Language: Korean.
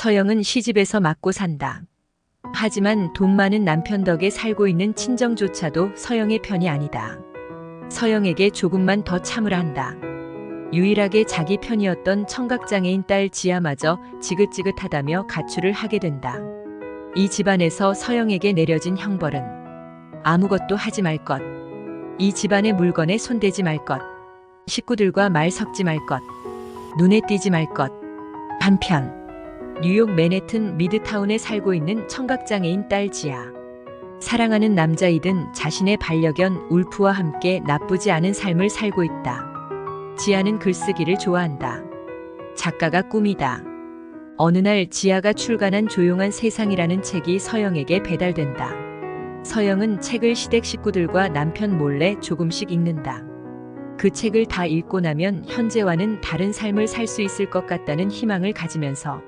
서영은 시집에서 맞고 산다. 하지만 돈 많은 남편 덕에 살고 있는 친정조차도 서영의 편이 아니다. 서영에게 조금만 더 참으라 한다. 유일하게 자기 편이었던 청각장애인 딸 지아마저 지긋지긋하다며 가출을 하게 된다. 이 집안에서 서영에게 내려진 형벌은 아무것도 하지 말 것, 이 집안의 물건에 손대지 말 것, 식구들과 말 섞지 말 것, 눈에 띄지 말 것. 한편 뉴욕 맨해튼 미드타운에 살고 있는 청각장애인 딸 지아. 사랑하는 남자이든 자신의 반려견 울프와 함께 나쁘지 않은 삶을 살고 있다. 지아는 글쓰기를 좋아한다. 작가가 꿈이다. 어느 날 지아가 출간한 조용한 세상이라는 책이 서영에게 배달된다. 서영은 책을 시댁 식구들과 남편 몰래 조금씩 읽는다. 그 책을 다 읽고 나면 현재와는 다른 삶을 살 수 있을 것 같다는 희망을 가지면서